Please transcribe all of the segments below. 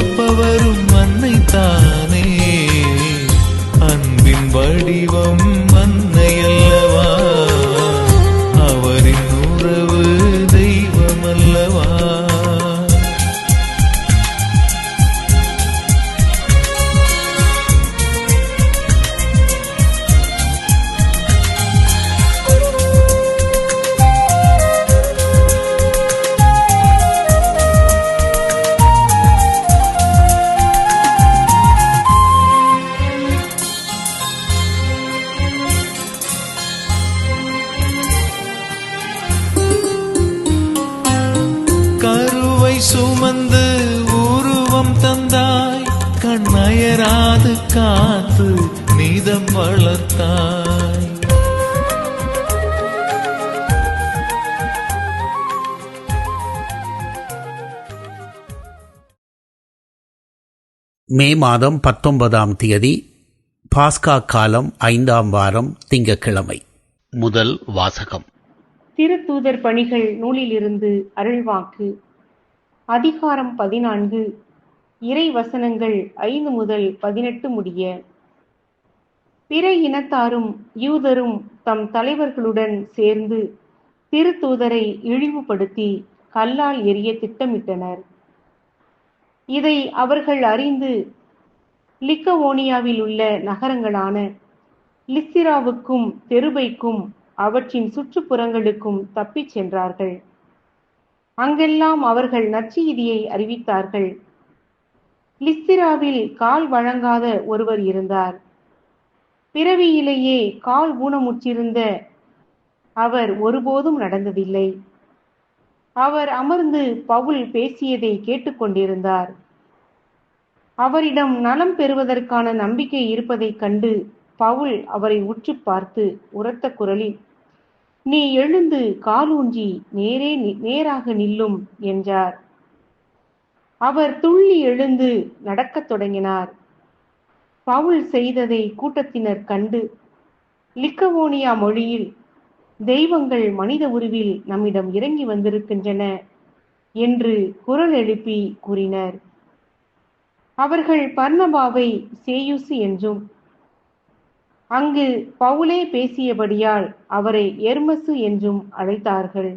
இதயத்தில் சுமந்து உருவம் தந்தாய் கண்ணயராது காத்து நீதம் வளர்த்தாய். மே மாதம் பத்தொன்பதாம் தேதி பாஸ்கா காலம் ஐந்தாம் வாரம் திங்கட்கிழமை. முதல் வாசகம். திருத்தூதர் பணிகள் நூலிலிருந்து அருள்வாக்கு. அதிகாரம் பதினான்கு. இறை வசனங்கள் ஐந்து முதல் பதினெட்டு முடிய. பிற இனத்தாரும் யூதரும் தம் தலைவர்களுடன் சேர்ந்து திருத்தூதரை இழிவுபடுத்தி கல்லால் எரிய திட்டமிட்டனர். இதை அவர்கள் அறிந்து லிக்கவோனியாவில் உள்ள நகரங்களான லிஸ்திராவுக்கும் தெருபைக்கும் அவற்றின் சுற்றுப்புறங்களுக்கும் தப்பிச் சென்றார்கள். அங்கெல்லாம் அவர்கள் நற்செய்தியை அறிவித்தார்கள். லிஸ்திராவில் கால் வழங்காத ஒருவர் இருந்தார். பிறவியிலேயே கால் ஊனமுற்றிருந்த அவர் ஒருபோதும் நடந்ததில்லை. அவர் அமர்ந்து பவுல் பேசியதை கேட்டுக்கொண்டிருந்தார். அவரிடம் நலம் பெறுவதற்கான நம்பிக்கை இருப்பதைக் கண்டு பவுல் அவரை உற்று பார்த்து உரத்த குரலில் நீ எழுந்து காலூன்றி நேரே நி- நேராக நில்லும் என்றார். அவர் துள்ளி எழுந்து நடக்கத் தொடங்கினார். பவுல் செய்ததை கூட்டத்தினர் கண்டு லிக்கவோனியா மொழியில் தெய்வங்கள் மனித உருவில் நம்மிடம் இறங்கி வந்திருக்கின்றன என்று குரல் எழுப்பி கூறினர். அவர்கள் பர்ணபாவை சேயுசு என்றும் அங்கு பவுலே பேசியபடியால் அவரை எர்மசு என்றும் அழைத்தார்கள்.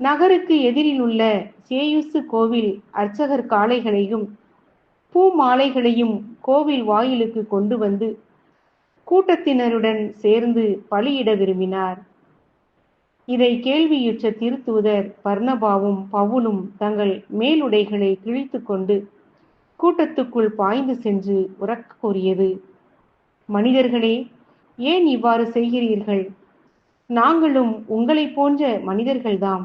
நகருக்கு எதிரில் உள்ள சேயுசு கோவில் அர்ச்சகர் காளைகளையும் பூ மாலைகளையும் கோவில் வாயிலுக்கு கொண்டு வந்து கூட்டத்தினருடன் சேர்ந்து பலியிட விரும்பினார். இதை கேள்வியுற்ற திருத்தூதர் பர்ணபாவும் பவுலும் தங்கள் மேலுடைகளை கிழித்துக் கொண்டு கூட்டத்துக்குள் பாய்ந்து சென்று உறக்க கூறியது. மனிதர்களே ஏன் இவ்வாறு செய்கிறீர்கள்? நாங்களும் உங்களைப் போன்ற மனிதர்கள்தாம்.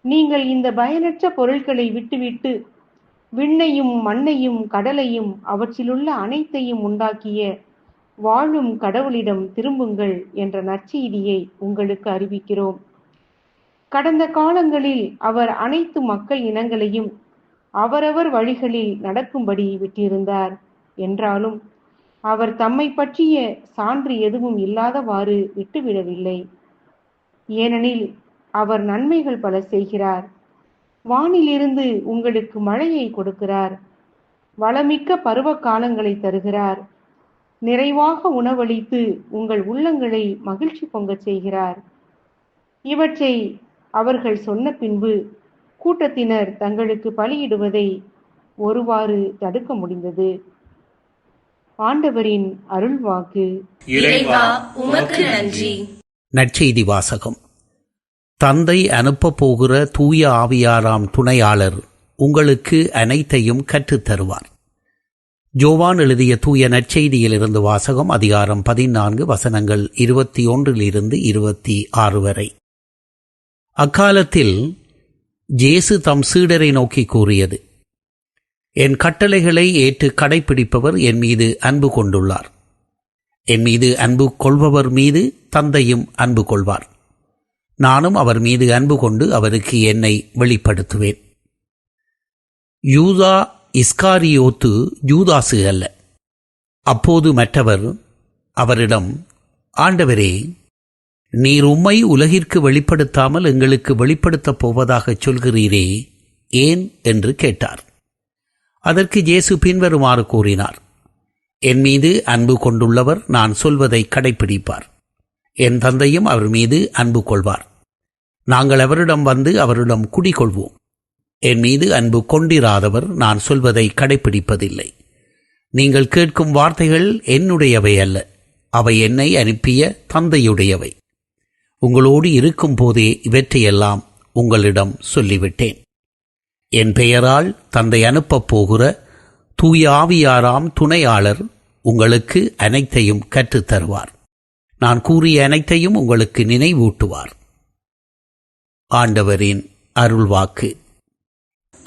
நீங்கள் இந்த பயனற்ற பொருட்களை விட்டுவிட்டு விண்ணையும் மண்ணையும் கடலையும் அவற்றிலுள்ள அனைத்தையும் உண்டாக்கிய வாழும் கடவுளிடம் திரும்புங்கள் என்ற நற்செய்தியை உங்களுக்கு அறிவிக்கிறோம். கடந்த காலங்களில் அவர் அனைத்து மக்கள் இனங்களையும் அவரவர் வழிகளில் நடக்கும்படி விட்டிருந்தார். என்றாலும் அவர் தம்மை பற்றிய சான்று எதுவும் இல்லாதவாறு விட்டுவிடவில்லை. ஏனெனில் அவர் நன்மைகள் பல செய்கிறார். வானிலிருந்து உங்களுக்கு மழையை கொடுக்கிறார். வளமிக்க பருவ காலங்களை தருகிறார். நிறைவாக உணவளித்து உங்கள் உள்ளங்களை மகிழ்ச்சி பொங்கச் செய்கிறார். இவற்றை அவர்கள் சொன்ன பின்பு கூட்டத்தினர் தங்களுக்கு பலியிடுவதை ஒருவாறு தடுக்க முடிந்தது. ஆண்டவரின் அருள்வாக்கு. இறைவா உமக்கு நன்றி. நற்செய்தி வாசகம். தந்தை அனுப்பப் போகிற தூய ஆவியாராம் துணையாளர் உங்களுக்கு அனைத்தையும் கற்றுத் தருவார் ஜோவான் எழுதிய தூய நற்செய்தியிலிருந்து வாசகம் அதிகாரம் பதினான்கு வசனங்கள் இருபத்தி ஒன்றிலிருந்து இருபத்தி ஆறு வரை. அக்காலத்தில் ஜேசு தம் சீடரை நோக்கி கூறியது என் கட்டளைகளை ஏற்று கடைப்பிடிப்பவர் என் மீது அன்பு கொண்டுள்ளார். என் மீது அன்பு கொள்பவர் மீது தந்தையும் அன்பு கொள்வார். நானும் அவர் மீது அன்பு கொண்டு அவருக்கு என்னை வெளிப்படுத்துவேன். யூதா இஸ்காரியோத்து யூதாசு அல்ல. அப்போது மற்றவர் அவரிடம் ஆண்டவரே நீர் உம்மை உலகிற்கு வெளிப்படுத்தாமல் எங்களுக்கு வெளிப்படுத்தப் போவதாகச் சொல்கிறீரே ஏன்? என்று கேட்டார். அதற்கு இயேசு பின்வருமாறு கூறினார் என் மீது அன்பு கொண்டுள்ளவர் நான் சொல்வதை கடைப்பிடிப்பார். என் தந்தையும் அவர் மீது அன்பு கொள்வார். நாங்கள் அவரிடம் வந்து அவரிடம் குடிகொள்வோம். என் மீது அன்பு கொண்டிராதவர் நான் சொல்வதை கடைப்பிடிப்பதில்லை. நீங்கள் கேட்கும் வார்த்தைகள் என்னுடையவை அல்ல அவை என்னை அனுப்பிய தந்தையுடையவை. உங்களோடு இருக்கும் போதே இவற்றையெல்லாம் உங்களிடம் சொல்லிவிட்டேன். என் பெயரால் தந்தை அனுப்பப் போகிற தூய ஆவியாராம் துணையாளர் உங்களுக்கு அனைத்தையும் கற்றுத் தருவார். நான் கூறிய அனைத்தையும் உங்களுக்கு நினைவூட்டுவார். ஆண்டவரின் அருள்வாக்கு.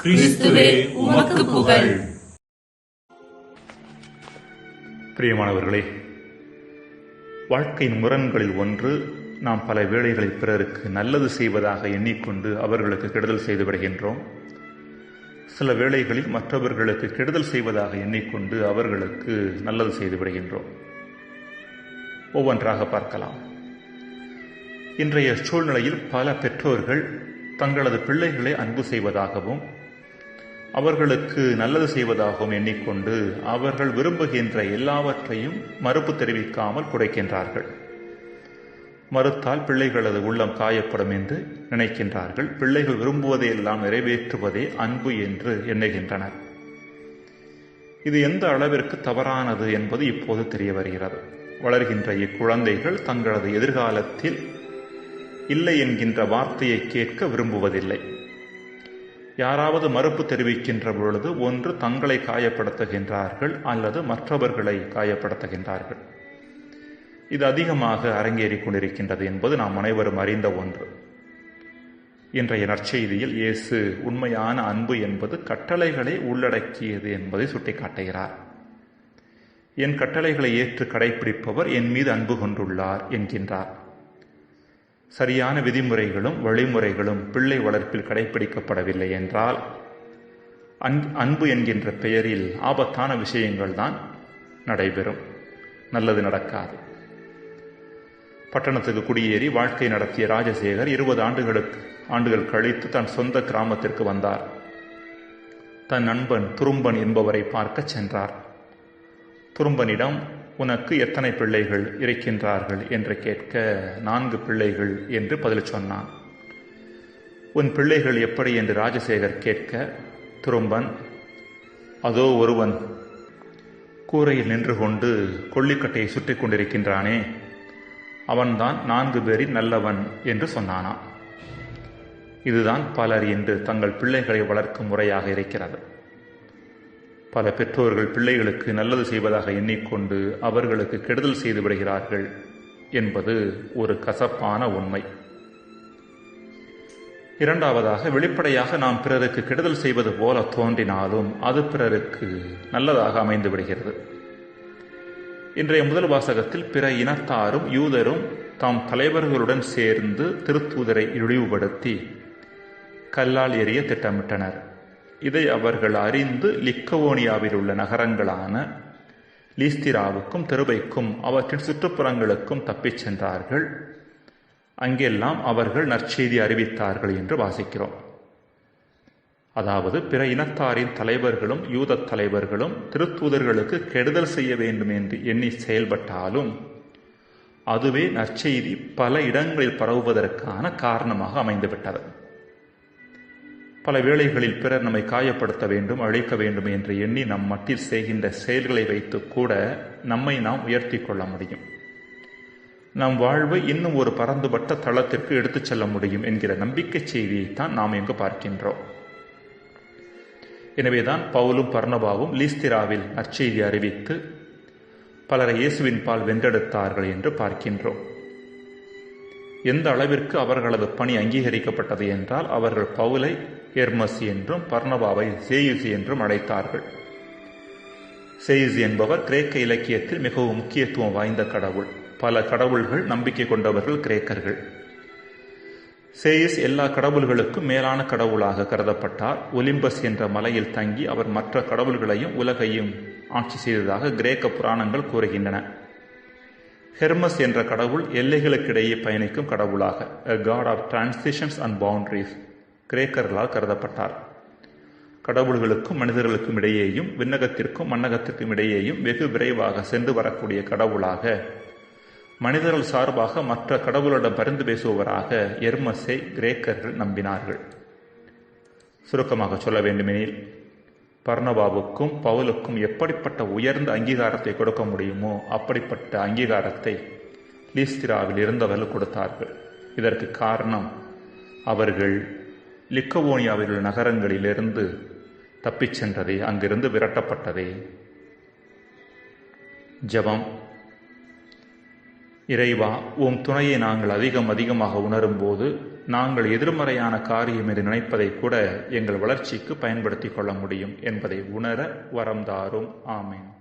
கிறிஸ்துவே உமக்கு புகழ். பிரியமானவர்களே வாழ்க்கையின் முரண்களில் ஒன்று நாம் பல வேளைகளில் பிறருக்கு நல்லது செய்வதாக எண்ணிக்கொண்டு அவர்களுக்கு கெடுதல் செய்து விடுகின்றோம். சில வேளைகளில் மற்றவர்களுக்கு கெடுதல் செய்வதாக எண்ணிக்கொண்டு அவர்களுக்கு நல்லது செய்து விடுகின்றோம். ஒவ்வொன்றாக பார்க்கலாம். இன்றைய சூழ்நிலையில் பல பெற்றோர்கள் தங்களது பிள்ளைகளை அன்பு செய்வதாகவும் அவர்களுக்கு நல்லது செய்வதாகவும் எண்ணிக்கொண்டு அவர்கள் விரும்புகின்ற எல்லாவற்றையும் மறுப்பு தெரிவிக்காமல் குறைக்கின்றார்கள். மறுத்தால் பிள்ளைகளது உள்ளம் காயப்படும் என்று நினைக்கின்றார்கள். பிள்ளைகள் விரும்புவதையெல்லாம் நிறைவேற்றுவதே அன்பு என்று எண்ணுகின்றனர். இது எந்த அளவிற்கு தவறானது என்பது இப்போது தெரிய வருகிறது. வளர்கின்ற இக்குழந்தைகள் தங்களது எதிர்காலத்தில் இல்லை என்கின்ற வார்த்தையை கேட்க விரும்புவதில்லை. யாராவது மறுப்பு தெரிவிக்கின்ற பொழுது ஒன்று தங்களை காயப்படுத்துகின்றார்கள் அல்லது மற்றவர்களை காயப்படுத்துகின்றார்கள். இது அதிகமாக அரங்கேறிக் கொண்டிருக்கின்றது என்பது நாம் அனைவரும் அறிந்த ஒன்று. இன்றைய நற்செய்தியில் இயேசு உண்மையான அன்பு என்பது கட்டளைகளை உள்ளடக்கியது என்பதை சுட்டிக்காட்டுகிறார். என் கட்டளைகளை ஏற்று கடைபிடிப்பவர் என் மீது அன்பு கொண்டுள்ளார் என்கின்றார். சரியான விதிமுறைகளும் வழிமுறைகளும் பிள்ளை வளர்ப்பில் கடைபிடிக்கப்படவில்லை என்றால் அன்பு என்கின்ற பெயரில் ஆபத்தான விஷயங்கள் தான் நடைபெறும். நல்லது நடக்காது. பட்டணத்துக்கு குடியேறி வாழ்க்கை நடத்திய ராஜசேகர் இருபது ஆண்டுகளுக்கு ஆண்டுகள் கழித்து தன் சொந்த கிராமத்திற்கு வந்தார். தன் நண்பன் துரும்பன் என்பவரை பார்க்க சென்றார். துரும்பனிடம் உனக்கு எத்தனை பிள்ளைகள் இருக்கின்றார்கள்? என்று கேட்க நான்கு பிள்ளைகள் என்று பதில் சொன்னான். உன் பிள்ளைகள் எப்படி? என்று ராஜசேகர் கேட்க துரும்பன் அதோ ஒருவன் கூரையில் நின்று கொண்டு கொல்லிக்கட்டையை சுற்றி கொண்டிருக்கின்றானே அவன்தான் நான்கு பேரில் நல்லவன் என்று சொன்னானாம். இதுதான் பலர் இன்று தங்கள் பிள்ளைகளை வளர்க்கும் முறையாக இருக்கிறது. பல பெற்றோர்கள் பிள்ளைகளுக்கு நல்லது செய்வதாக எண்ணிக்கொண்டு அவர்களுக்கு கெடுதல் செய்து விடுகிறார்கள் என்பது ஒரு கசப்பான உண்மை. இரண்டாவதாக வெளிப்படையாக நாம் பிறருக்கு கெடுதல் செய்வது போல தோன்றினாலும் அது பிறருக்கு நல்லதாக அமைந்து விடுகிறது. இன்றைய முதல் வாசகத்தில் பிற இனத்தாரும் யூதரும் தாம் தலைவர்களுடன் சேர்ந்து திருத்தூதரை இழிவுபடுத்தி கல்லால் எறிய திட்டமிட்டனர். இதை அவர்கள் அறிந்து லிக்கவோனியாவில் உள்ள நகரங்களான லீஸ்திராவுக்கும் தெருபைக்கும் அவற்றின் சுற்றுப்புறங்களுக்கும் தப்பிச் சென்றார்கள். அங்கெல்லாம் அவர்கள் நற்செய்தி அறிவித்தார்கள் என்று வாசிக்கிறோம். அதாவது பிற இனத்தாரின் தலைவர்களும் யூத தலைவர்களும் திருத்தூதர்களுக்கு கெடுதல் செய்ய வேண்டும் என்று எண்ணி செயல்பட்டாலும் அதுவே நற்செய்தி பல இடங்களில் பரவுவதற்கான காரணமாக அமைந்துவிட்டது. பல வேளைகளில் பிறர் நம்மை காயப்படுத்த வேண்டும் அழைக்க வேண்டும் என்று எண்ணி நம் மட்டில் செய்கின்ற செயல்களை வைத்து கூட நம்மை நாம் உயர்த்தி கொள்ள முடியும். நம் வாழ்வை இன்னும் ஒரு பரந்துபட்ட தளத்திற்கு எடுத்துச் செல்ல முடியும் என்கிற நம்பிக்கை செய்தியைத்தான் நாம் இங்கு பார்க்கின்றோம். எனவேதான் பவுலும் பர்ணபாவும் லீஸ்திராவில் நற்செய்தி அறிவித்து பலரை இயேசுவின் பால் வென்றெடுத்தார்கள் என்று பார்க்கின்றோம். எந்த அளவிற்கு அவர்களது பணி அங்கீகரிக்கப்பட்டது என்றால் அவர்கள் பவுலை எர்மஸ் என்றும் பர்ணபாவை சேயுசி என்றும் அழைத்தார்கள். சேயுசி என்பவர் கிரேக்க இலக்கியத்தில் மிகவும் முக்கியத்துவம் வாய்ந்த கடவுள். பல கடவுள்கள் நம்பிக்கை கொண்டவர்கள் கிரேக்கர்கள். சேயஸ் எல்லா கடவுள்களுக்கும் மேலான கடவுளாக கருதப்பட்டார். ஒலிம்பஸ் என்ற மலையில் தங்கி அவர் மற்ற கடவுள்களையும் உலகையும் ஆட்சி செய்ததாக கிரேக்க புராணங்கள் கூறுகின்றன. ஹெர்மஸ் என்ற கடவுள் எல்லைகளுக்கிடையே பயணிக்கும் கடவுளாக a god of transitions and boundaries கிரேக்கர்களால் கருதப்பட்டார். கடவுள்களுக்கும் மனிதர்களுக்கும் இடையேயும் விண்ணகத்திற்கும் மன்னகத்திற்கும் இடையேயும் வெகு விரைவாக சென்று வரக்கூடிய கடவுளாக மனிதர்கள் சார்பாக மற்ற கடவுளிடம் பரிந்து பேசுபவராக எர்மஸை கிரேக்கர்கள் நம்பினார்கள். சுருக்கமாக சொல்ல வேண்டுமெனில் பர்ணபாவுக்கும் பவுலுக்கும் எப்படிப்பட்ட உயர்ந்த அங்கீகாரத்தை கொடுக்க முடியுமோ அப்படிப்பட்ட அங்கீகாரத்தை லீஸ்திராவில் இருந்தவர்கள் கொடுத்தார்கள். இதற்கு காரணம் அவர்கள் லிக்கவோனியாவில் உள்ள நகரங்களிலிருந்து தப்பிச் சென்றதே அங்கிருந்து விரட்டப்பட்டதே. ஜபம் இறைவா உம் துணையை நாங்கள் அதிகம் அதிகமாக உணரும்போது நாங்கள் எதிர்மறையான காரியம் என்று நினைப்பதை கூட எங்கள் வளர்ச்சிக்கு பயன்படுத்திக் கொள்ள முடியும் என்பதை உணர வரம் தாரும். ஆமேன்.